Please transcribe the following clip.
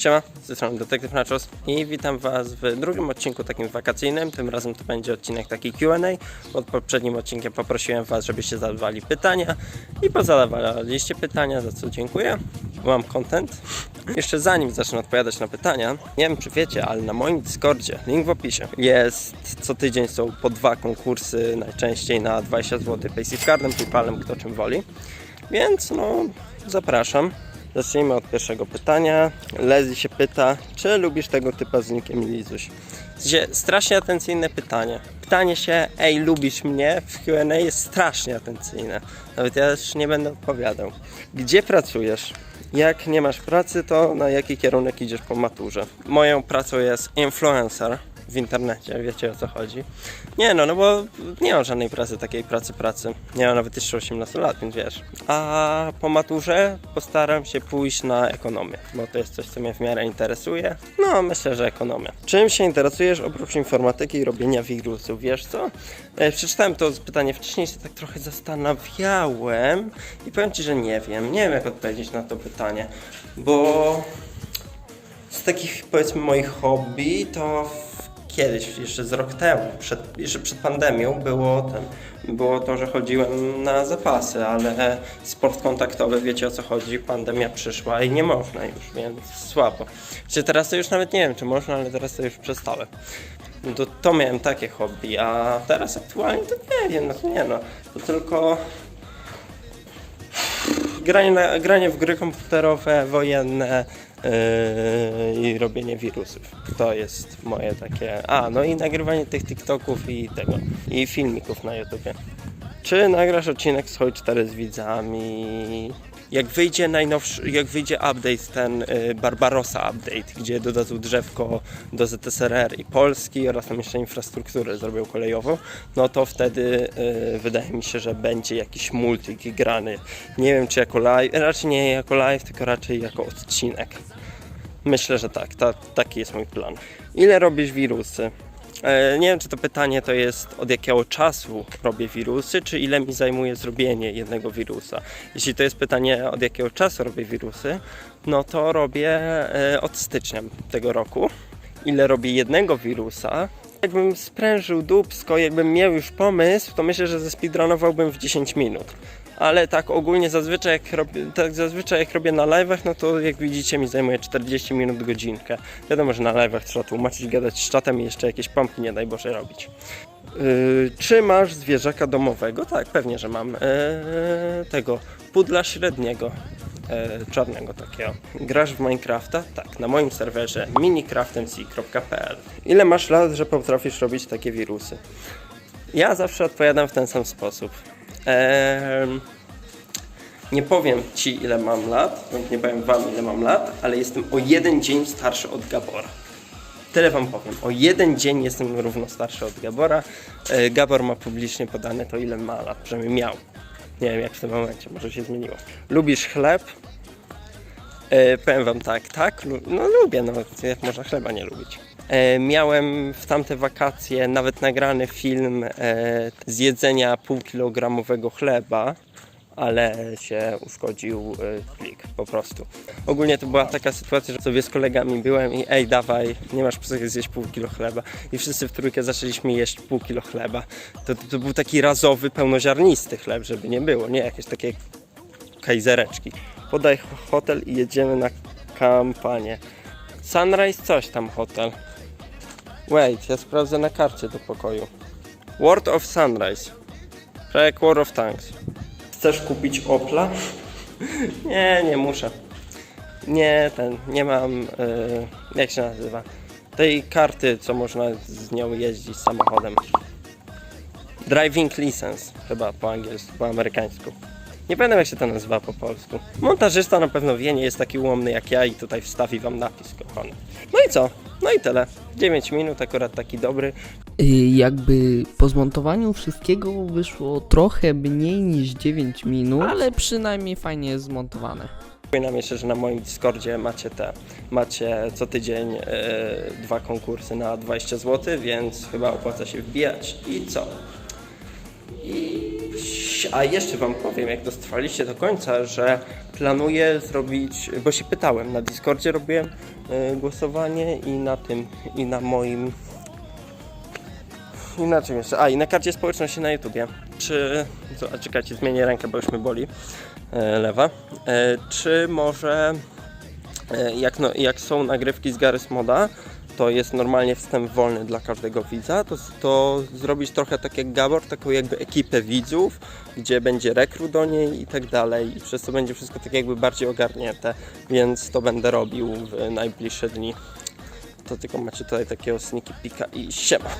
Siema, z tej strony Detektyw Nachos i witam Was w drugim odcinku takim wakacyjnym. Tym razem to będzie odcinek taki Q&A. Pod poprzednim odcinkiem poprosiłem Was, żebyście zadawali pytania i pozadawaliście pytania, za co dziękuję. Mam content. Jeszcze zanim zacznę odpowiadać na pytania, nie wiem czy wiecie, ale na moim Discordzie, link w opisie, jest co tydzień są po dwa konkursy, najczęściej na 20 zł Paysafe Cardem, Paypalem, kto czym woli. Więc no, zapraszam. Zacznijmy od pierwszego pytania. Lezi się pyta, czy lubisz tego typa z nickiem Lizuś? Sensie, Strasznie atencyjne pytanie. Pytanie się, ej, lubisz mnie? W Q&A jest strasznie atencyjne. Nawet ja już nie będę odpowiadał. Gdzie pracujesz? Jak nie masz pracy, to na jaki kierunek idziesz po maturze? Moją pracą jest influencer w internecie, wiecie o co chodzi. Nie no, no bo nie mam żadnej pracy, takiej pracy pracy. Nie mam nawet jeszcze 18 lat, więc wiesz. A po maturze postaram się pójść na ekonomię, bo to jest coś, co mnie w miarę interesuje. No, myślę, że ekonomia. Czym się interesujesz oprócz informatyki i robienia wirusów? Wiesz co? E, przeczytałem to pytanie wcześniej, się tak trochę zastanawiałem i powiem Ci, że nie wiem. Nie wiem, jak odpowiedzieć na to pytanie, bo z takich powiedzmy moich hobby to kiedyś, jeszcze z rok temu, przed, jeszcze przed pandemią było, ten, było to, że chodziłem na zapasy, ale sport kontaktowy, wiecie o co chodzi, pandemia przyszła i nie można już, więc słabo. Czy teraz to już nawet nie wiem, czy można, ale teraz to już przestałem. To, to miałem takie hobby, a teraz aktualnie to nie wiem, no to nie no, to tylko granie, na, granie w gry komputerowe, wojenne yy, i robienie wirusów. To jest moje takie. A, no i nagrywanie tych TikToków i tego. I filmików na YouTubie. Czy nagrasz odcinek z Hoj 4 z widzami? Jak wyjdzie najnowszy, jak wyjdzie update, ten y, Barbarossa update, gdzie dodadzą drzewko do ZSRR i Polski oraz tam jeszcze infrastrukturę zrobią kolejową, no to wtedy y, wydaje mi się, że będzie jakiś multik grany. Nie wiem czy jako live, raczej nie jako live, tylko raczej jako odcinek. Myślę, że tak, ta, taki jest mój plan. Ile robisz wirusy? E, Nie wiem, czy to pytanie to jest od jakiego czasu robię wirusy, czy ile mi zajmuje zrobienie jednego wirusa. Jeśli to jest pytanie od jakiego czasu robię wirusy, no to robię e, od stycznia tego roku. Ile robię jednego wirusa? Jakbym sprężył dupsko, jakbym miał już pomysł, to myślę, że zespeedrunowałbym w 10 minut. Ale tak ogólnie zazwyczaj jak, robię, tak zazwyczaj jak robię na live'ach, no to jak widzicie mi zajmuje 40 minut, godzinkę. Wiadomo, że na live'ach trzeba tłumaczyć, gadać z czatem i jeszcze jakieś pompki, nie daj Boże, robić. Yy, czy masz zwierzaka domowego? Tak, pewnie, że mam. Yy, tego, pudla średniego. Yy, czarnego takiego. Grasz w Minecrafta? Tak, na moim serwerze minicraftmc.pl Ile masz lat, że potrafisz robić takie wirusy? Ja zawsze odpowiadam w ten sam sposób. Nie powiem Ci ile mam lat, nie powiem Wam ile mam lat, ale jestem o jeden dzień starszy od Gabora. Tyle Wam powiem. O jeden dzień jestem równo starszy od Gabora. E, Gabor ma publicznie podane to ile ma lat, przynajmniej miał. Nie wiem jak w tym momencie, może się zmieniło. Lubisz chleb? E, powiem Wam tak, tak, no lubię, no jak można chleba nie lubić. E, miałem w tamte wakacje nawet nagrany film e, z jedzenia półkilogramowego chleba, ale się uszkodził e, plik po prostu. Ogólnie to była taka sytuacja, że sobie z kolegami byłem i ej dawaj, nie masz psychy zjeść pół kilo chleba i wszyscy w trójkę zaczęliśmy jeść pół kilo chleba. To, to, był taki razowy, pełnoziarnisty chleb, żeby nie było, nie jakieś takie kajzereczki. Podaj ho- hotel i jedziemy na kampanię. Sunrise coś tam hotel. Wait, ja sprawdzę na karcie do pokoju. World of Sunrise. Jak World of Tanks. Chcesz kupić Opla? nie, nie muszę. Nie, ten, nie mam, yy, jak się nazywa? Tej karty, co można z nią jeździć samochodem. Driving license, chyba po angielsku, po amerykańsku. Nie pamiętam jak się to nazywa po polsku. Montażysta na pewno wie, nie jest taki ułomny jak ja i tutaj wstawi wam napis kochany. No i co? No i tyle. 9 minut, akurat taki dobry. Y, Jakby po zmontowaniu wszystkiego wyszło trochę mniej niż 9 minut, ale przynajmniej fajnie jest zmontowane. Przypominam jeszcze, że na moim Discordzie macie te, macie co tydzień e, dwa konkursy na 20 zł, więc chyba opłaca się wbijać. I co? I a jeszcze Wam powiem, jak dotrwaliście do końca, że planuję zrobić, bo się pytałem, na Discordzie robiłem y, głosowanie i na tym, i na moim na czym jeszcze? A, i na karcie społeczności na YouTubie. Czy. Co, a czekajcie, zmienię rękę, bo już mi boli e, lewa. E, czy może. E, jak, no, jak są nagrywki z Garys Moda, to jest normalnie wstęp wolny dla każdego widza, to, to zrobić trochę tak jak Gabor, taką jakby ekipę widzów, gdzie będzie rekrut do niej i tak dalej i przez to będzie wszystko tak jakby bardziej ogarnięte, więc to będę robił w najbliższe dni. To tylko macie tutaj takiego sneaky pika i siema.